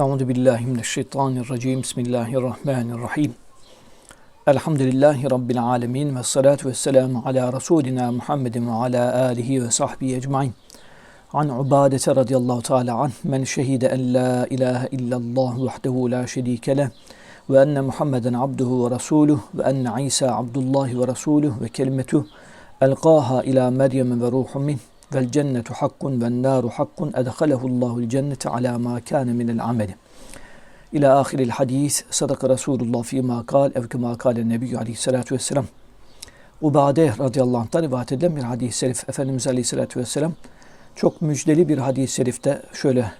Euzu billahi mineşşeytanirracim. Bismillahirrahmanirrahim. Elhamdülillahi rabbil alamin ve salatu vesselamu ala rasulina Muhammedin ve ala alihi ve sahbihi ecmaîn. An Ubadete radıyallahu teala an men şehide en la ilahe illallah vahdehu la şerike leh ve enne Muhammeden abduhu ve resuluh ve enne İsa abdullah ve resuluh ve kelimetuh elqaha ila Meryem ve ruhun min vel cennetu hakkun ven naru hakkun edhalehullahul cennete ala ma kâne minel ameli. İlâ ahiril hadis sadaka Resulullah fîmâ kâl ev kemâ kâle nebiyyü aleyhissalâtu vesselam. Ubade radıyallahu anh'tan rivayet edilen bir hadis-i şerif Efendimiz aleyhissalâtu vesselam çok müjdeli bir hadis-i şerifte şöyle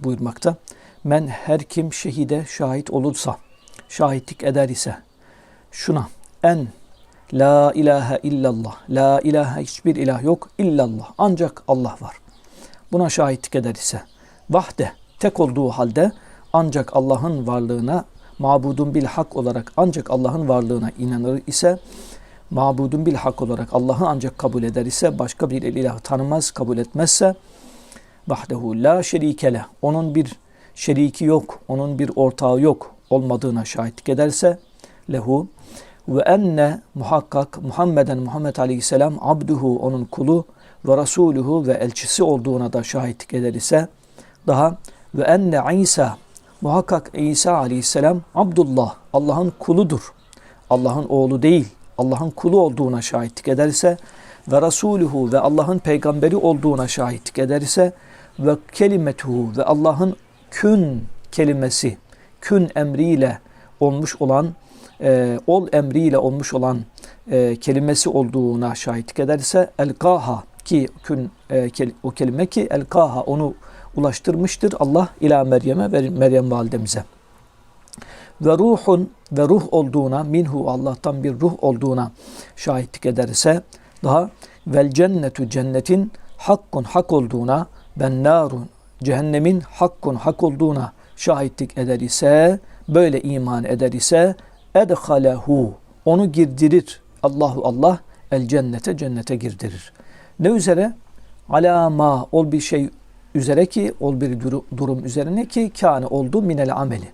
buyurmakta. Men her kim şehide şahit olursa, şahitlik eder ise şuna en La ilahe illallah. La ilahe hiçbir ilah yok. illallah. Ancak Allah var. Buna şahitlik eder ise vahde tek olduğu halde ancak Allah'ın varlığına mabudun bil hak olarak ancak Allah'ın varlığına inanır ise mabudun bil hak olarak Allah'ı ancak kabul eder ise başka bir ilah tanımaz kabul etmezse vahdehu la şerikele onun bir şeriki yok onun bir ortağı yok olmadığına şahitlik ederse lehu ve enne muhakkak Muhammeden Muhammed Aleyhisselam abduhu onun kulu ve rasuluhu ve elçisi olduğuna da şahitlik eder ise daha ve enne İsa muhakkak İsa Aleyhisselam Abdullah Allah'ın kuludur. Allah'ın oğlu değil. Allah'ın kulu olduğuna şahitlik ederse ve Rasuluhu ve Allah'ın peygamberi olduğuna şahitlik ederse ve kelimetuhu ve Allah'ın kün kelimesi, kün emriyle olmuş olan e, ol emriyle olmuş olan e, kelimesi olduğuna şahitlik ederse elkaha ki kün, e, kel, o kelime ki elkaha onu ulaştırmıştır Allah ila Meryem'e ve Meryem validemize. Ve ruhun ve ruh olduğuna minhu Allah'tan bir ruh olduğuna şahitlik ederse daha vel cennetu cennetin hakkun hak olduğuna ben narun cehennemin hakkun hak olduğuna şahitlik eder ise böyle iman eder ise edhalehu onu girdirir. Allahu Allah el cennete cennete girdirir. Ne üzere? Alama ol bir şey üzere ki ol bir durum üzerine ki kâne oldu minel ameli.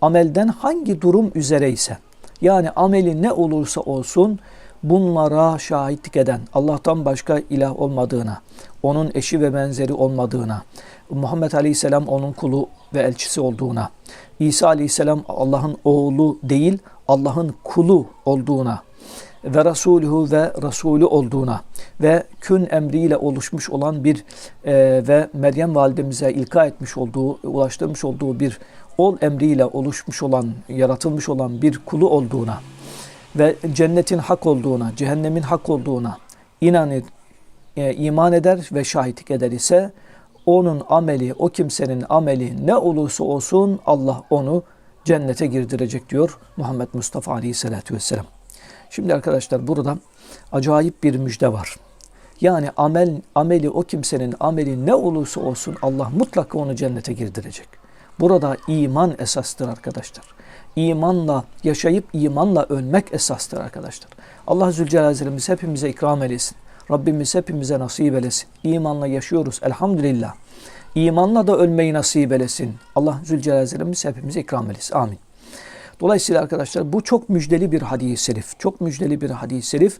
Amelden hangi durum üzere ise yani ameli ne olursa olsun bunlara şahitlik eden Allah'tan başka ilah olmadığına, onun eşi ve benzeri olmadığına, Muhammed Aleyhisselam onun kulu ve elçisi olduğuna, İsa Aleyhisselam Allah'ın oğlu değil Allah'ın kulu olduğuna ve Resulühü ve Resulü olduğuna ve kün emriyle oluşmuş olan bir e, ve Meryem validemize ilka etmiş olduğu, ulaştırmış olduğu bir ol emriyle oluşmuş olan, yaratılmış olan bir kulu olduğuna ve cennetin hak olduğuna, cehennemin hak olduğuna inanır, e, iman eder ve şahitlik eder ise onun ameli, o kimsenin ameli ne olursa olsun Allah onu cennete girdirecek diyor Muhammed Mustafa Aleyhisselatü Vesselam. Şimdi arkadaşlar burada acayip bir müjde var. Yani amel ameli o kimsenin ameli ne olursa olsun Allah mutlaka onu cennete girdirecek. Burada iman esastır arkadaşlar. İmanla yaşayıp imanla ölmek esastır arkadaşlar. Allah Zülcelal hepimize ikram eylesin. Rabbimiz hepimize nasip eylesin. İmanla yaşıyoruz elhamdülillah. İmanla da ölmeyi nasip eylesin. Allah Zülcelal'imiz hepimize ikram eylesin. Amin. Dolayısıyla arkadaşlar bu çok müjdeli bir hadis-i şerif. Çok müjdeli bir hadis-i şerif.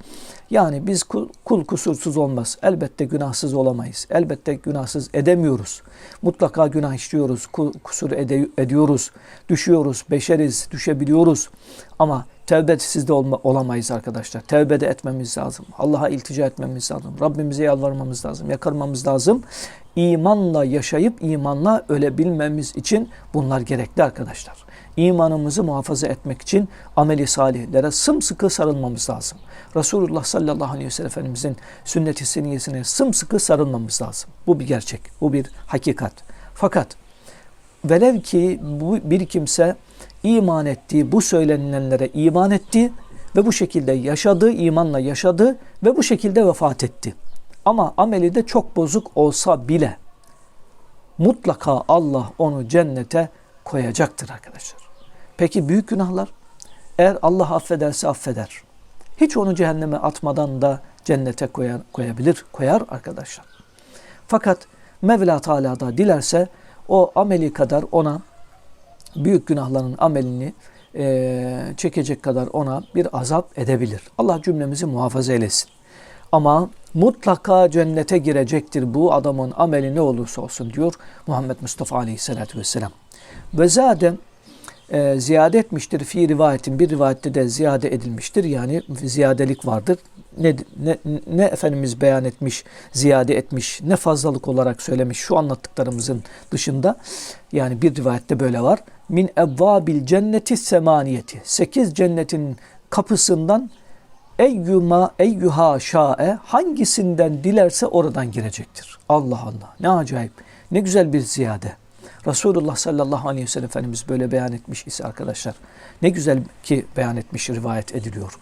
Yani biz kul, kul kusursuz olmaz. Elbette günahsız olamayız. Elbette günahsız edemiyoruz. Mutlaka günah işliyoruz. Kusur ede, ediyoruz. Düşüyoruz. Beşeriz. Düşebiliyoruz. Ama tevbesiz de olma, olamayız arkadaşlar. Tevbe de etmemiz lazım. Allah'a iltica etmemiz lazım. Rabbimize yalvarmamız lazım. Yakarmamız lazım. İmanla yaşayıp imanla ölebilmemiz için bunlar gerekli arkadaşlar. İmanımızı muhafaza etmek için ameli salihlere sımsıkı sarılmamız lazım. Resulullah sallallahu aleyhi ve sellem Efendimizin sünnet-i seniyesine sımsıkı sarılmamız lazım. Bu bir gerçek, bu bir hakikat. Fakat velev ki bu bir kimse iman ettiği, bu söylenilenlere iman etti ve bu şekilde yaşadı, imanla yaşadı ve bu şekilde vefat etti. Ama ameli de çok bozuk olsa bile mutlaka Allah onu cennete koyacaktır arkadaşlar. Peki büyük günahlar? Eğer Allah affederse affeder. Hiç onu cehenneme atmadan da cennete koyar, koyabilir, koyar arkadaşlar. Fakat Mevla Teala da dilerse o ameli kadar ona büyük günahların amelini e, çekecek kadar ona bir azap edebilir. Allah cümlemizi muhafaza eylesin. Ama mutlaka cennete girecektir bu adamın ameli ne olursa olsun diyor Muhammed Mustafa Aleyhisselatü Vesselam. Ve zaten e, ziyade etmiştir fi rivayetin bir rivayette de ziyade edilmiştir. Yani ziyadelik vardır. Ne, ne, ne Efendimiz beyan etmiş, ziyade etmiş, ne fazlalık olarak söylemiş şu anlattıklarımızın dışında. Yani bir rivayette böyle var. Min evvabil cenneti semaniyeti. Sekiz cennetin kapısından eyyuma eyyuha şa'e hangisinden dilerse oradan girecektir. Allah Allah ne acayip ne güzel bir ziyade. Resulullah sallallahu aleyhi ve sellem Efendimiz böyle beyan etmiş ise arkadaşlar ne güzel ki beyan etmiş rivayet ediliyor.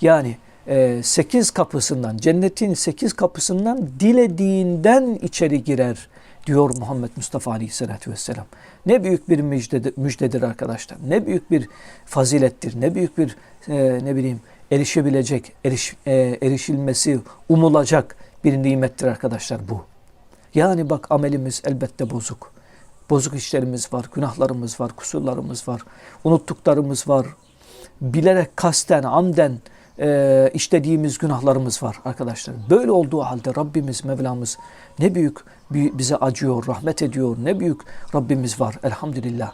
Yani e, sekiz kapısından cennetin sekiz kapısından dilediğinden içeri girer diyor Muhammed Mustafa Aleyhisselatü Vesselam. Ne büyük bir müjdedir, müjdedir arkadaşlar. Ne büyük bir fazilettir. Ne büyük bir e, ne bileyim erişebilecek, eriş, e, erişilmesi umulacak bir nimettir arkadaşlar bu. Yani bak amelimiz elbette bozuk. Bozuk işlerimiz var, günahlarımız var, kusurlarımız var, unuttuklarımız var. Bilerek, kasten, amden e, işlediğimiz günahlarımız var arkadaşlar. Böyle olduğu halde Rabbimiz, Mevlamız ne büyük bize acıyor, rahmet ediyor. Ne büyük Rabbimiz var elhamdülillah.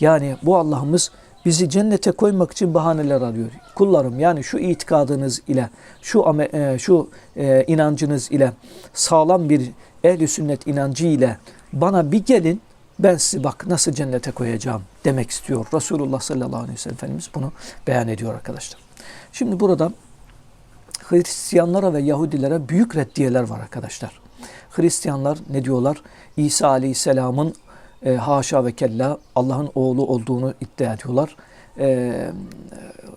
Yani bu Allah'ımız bizi cennete koymak için bahaneler arıyor. Kullarım yani şu itikadınız ile, şu e, şu e, inancınız ile, sağlam bir ehli sünnet inancı ile bana bir gelin ben sizi bak nasıl cennete koyacağım demek istiyor. Resulullah sallallahu aleyhi ve sellem Efendimiz bunu beyan ediyor arkadaşlar. Şimdi burada Hristiyanlara ve Yahudilere büyük reddiyeler var arkadaşlar. Hristiyanlar ne diyorlar? İsa aleyhisselamın e, haşa ve kella Allah'ın oğlu olduğunu iddia ediyorlar. E,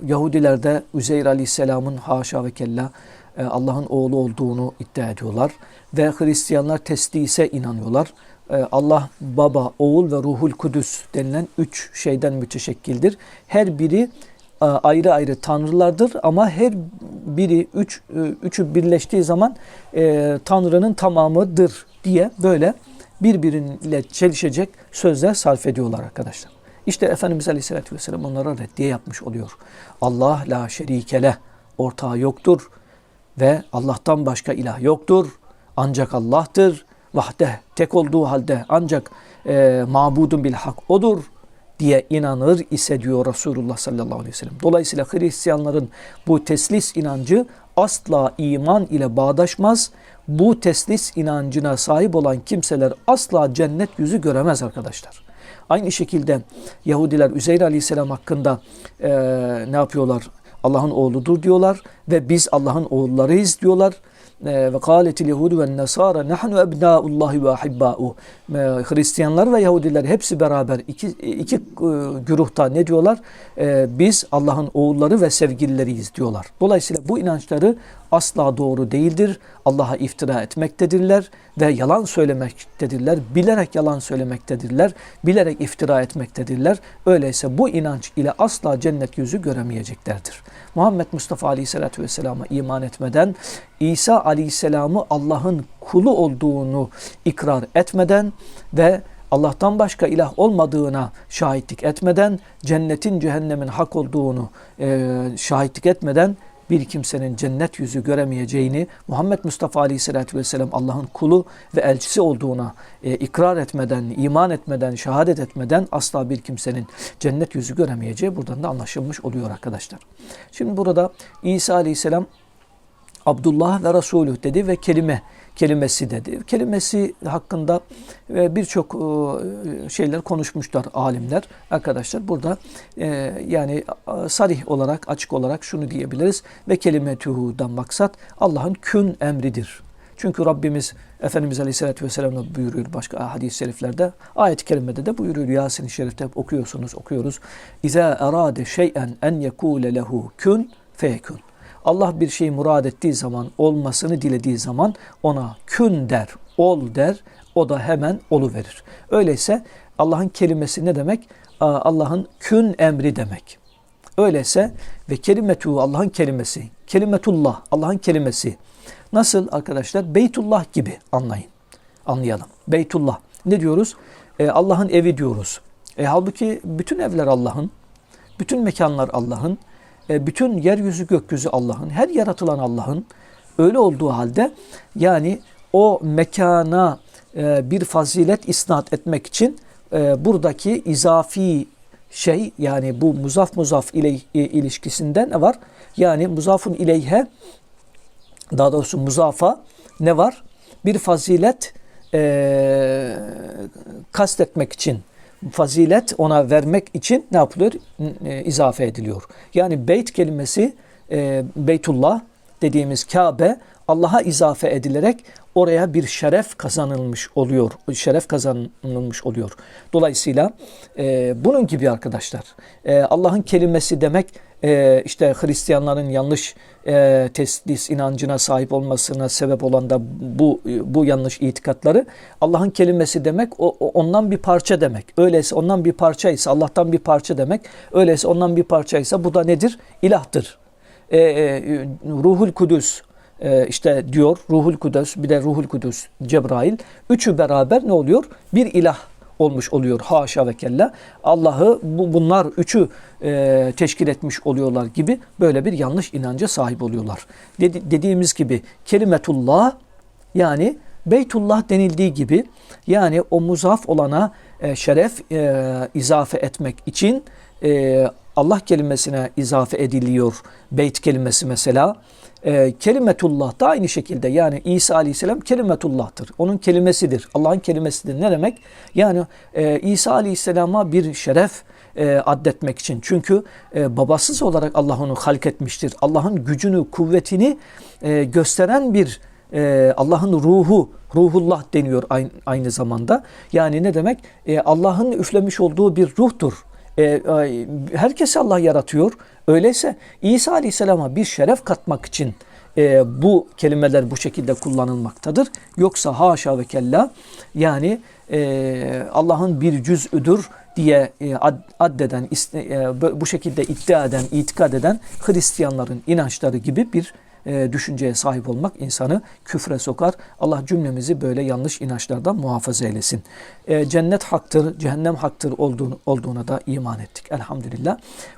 Yahudiler de Üzeyr aleyhisselamın haşa ve kella e, Allah'ın oğlu olduğunu iddia ediyorlar. Ve Hristiyanlar teslise inanıyorlar. E, Allah, Baba, Oğul ve Ruhul Kudüs denilen üç şeyden müteşekkildir. Her biri e, ayrı ayrı tanrılardır ama her biri üç, e, üçü birleştiği zaman e, Tanrı'nın tamamıdır diye böyle birbiriyle çelişecek sözler sarf ediyorlar arkadaşlar. İşte Efendimiz Aleyhisselatü Vesselam onlara reddiye yapmış oluyor. Allah la şerikele, ortağı yoktur ve Allah'tan başka ilah yoktur. Ancak Allah'tır. Vahde, tek olduğu halde ancak e, mabudun bil hak odur diye inanır ise diyor Resulullah sallallahu aleyhi ve sellem. Dolayısıyla Hristiyanların bu teslis inancı asla iman ile bağdaşmaz. Bu teslis inancına sahip olan kimseler asla cennet yüzü göremez arkadaşlar. Aynı şekilde Yahudiler Üzeyr Aleyhisselam hakkında e, ne yapıyorlar? Allah'ın oğludur diyorlar ve biz Allah'ın oğullarıyız diyorlar. Ee, ve kâletil yehudu ve nesara nahnu ebnâullahi ve ahibbâ'u. Ee, Hristiyanlar ve Yahudiler hepsi beraber iki, iki e, güruhta ne diyorlar? Ee, biz Allah'ın oğulları ve sevgilileriyiz diyorlar. Dolayısıyla bu inançları asla doğru değildir. Allah'a iftira etmektedirler ve yalan söylemektedirler. Bilerek yalan söylemektedirler. Bilerek iftira etmektedirler. Öyleyse bu inanç ile asla cennet yüzü göremeyeceklerdir. Muhammed Mustafa Aleyhisselatü Vesselam'a iman etmeden, İsa Aleyhisselam'ı Allah'ın kulu olduğunu ikrar etmeden ve Allah'tan başka ilah olmadığına şahitlik etmeden, cennetin cehennemin hak olduğunu e, şahitlik etmeden bir kimsenin cennet yüzü göremeyeceğini Muhammed Mustafa Aleyhisselatü Vesselam Allah'ın kulu ve elçisi olduğuna e, ikrar etmeden, iman etmeden, şehadet etmeden asla bir kimsenin cennet yüzü göremeyeceği buradan da anlaşılmış oluyor arkadaşlar. Şimdi burada İsa Aleyhisselam Abdullah ve Resulü dedi ve kelime kelimesi dedi. Kelimesi hakkında e, birçok e, şeyler konuşmuşlar alimler. Arkadaşlar burada e, yani sarih olarak açık olarak şunu diyebiliriz ve kelimetuhu'dan maksat Allah'ın kün emridir. Çünkü Rabbimiz Efendimiz Aleyhisselatü Vesselam buyuruyor başka hadis-i şeriflerde. Ayet-i kerimede de buyuruyor. Yasin-i Şerif'te okuyorsunuz, okuyoruz. İza erade şey'en en yekule lehu kün feyekun. Allah bir şeyi murad ettiği zaman, olmasını dilediği zaman ona kün der, ol der, o da hemen olu verir. Öyleyse Allah'ın kelimesi ne demek? Allah'ın kün emri demek. Öyleyse ve kelimetu Allah'ın kelimesi, kelimetullah Allah'ın kelimesi. Nasıl arkadaşlar? Beytullah gibi anlayın. Anlayalım. Beytullah. Ne diyoruz? Ee, Allah'ın evi diyoruz. E, halbuki bütün evler Allah'ın, bütün mekanlar Allah'ın, e, bütün yeryüzü gökyüzü Allah'ın, her yaratılan Allah'ın. Öyle olduğu halde yani o mekana e, bir fazilet isnat etmek için e, buradaki izafi şey yani bu muzaf muzaf ile ilişkisinde ne var? Yani muzafun ileyhe daha doğrusu muzafa ne var? Bir fazilet e, kastetmek için fazilet ona vermek için ne yapılıyor? E, izafe ediliyor. Yani beyt kelimesi e, Beytullah dediğimiz Kabe Allah'a izafe edilerek oraya bir şeref kazanılmış oluyor. Şeref kazanılmış oluyor. Dolayısıyla e, bunun gibi arkadaşlar e, Allah'ın kelimesi demek e, işte Hristiyanların yanlış e, teslis inancına sahip olmasına sebep olan da bu bu yanlış itikatları Allah'ın kelimesi demek o, ondan bir parça demek. Öyleyse ondan bir parça ise Allah'tan bir parça demek. Öyleyse ondan bir parça ise bu da nedir? İlahtır. E, e, Ruhul Kudüs e, işte diyor Ruhul Kudüs bir de Ruhul Kudüs Cebrail üçü beraber ne oluyor? Bir ilah olmuş oluyor. Haşa ve kella. Allah'ı bu, bunlar üçü e, teşkil etmiş oluyorlar gibi böyle bir yanlış inanca sahip oluyorlar. Dedi, dediğimiz gibi kelimetullah yani Beytullah denildiği gibi yani o muzaf olana e, şeref e, izafe etmek için e, Allah kelimesine izafe ediliyor. Beyt kelimesi mesela. E, kelimetullah da aynı şekilde yani İsa Aleyhisselam kelimetullah'tır. Onun kelimesidir. Allah'ın kelimesidir. Ne demek? Yani e, İsa Aleyhisselam'a bir şeref e, addetmek için. Çünkü e, babasız olarak Allah onu halk. Allah'ın gücünü, kuvvetini e, gösteren bir e, Allah'ın ruhu, ruhullah deniyor aynı, aynı zamanda. Yani ne demek? E, Allah'ın üflemiş olduğu bir ruhtur. E, herkesi Allah yaratıyor. Öyleyse İsa Aleyhisselam'a bir şeref katmak için e, bu kelimeler bu şekilde kullanılmaktadır. Yoksa haşa ve kella yani e, Allah'ın bir cüz'üdür diye e, ad, addeden, e, bu şekilde iddia eden, itikad eden Hristiyanların inançları gibi bir e, düşünceye sahip olmak insanı küfre sokar. Allah cümlemizi böyle yanlış inançlardan muhafaza eylesin. E, cennet haktır, cehennem haktır olduğuna da iman ettik. Elhamdülillah.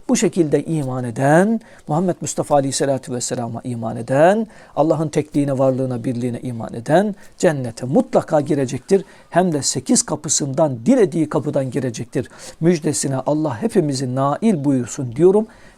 Bu şekilde iman eden, Muhammed Mustafa Aleyhisselatü Vesselam'a iman eden, Allah'ın tekliğine, varlığına, birliğine iman eden cennete mutlaka girecektir. Hem de sekiz kapısından, dilediği kapıdan girecektir. Müjdesine Allah hepimizi nail buyursun diyorum.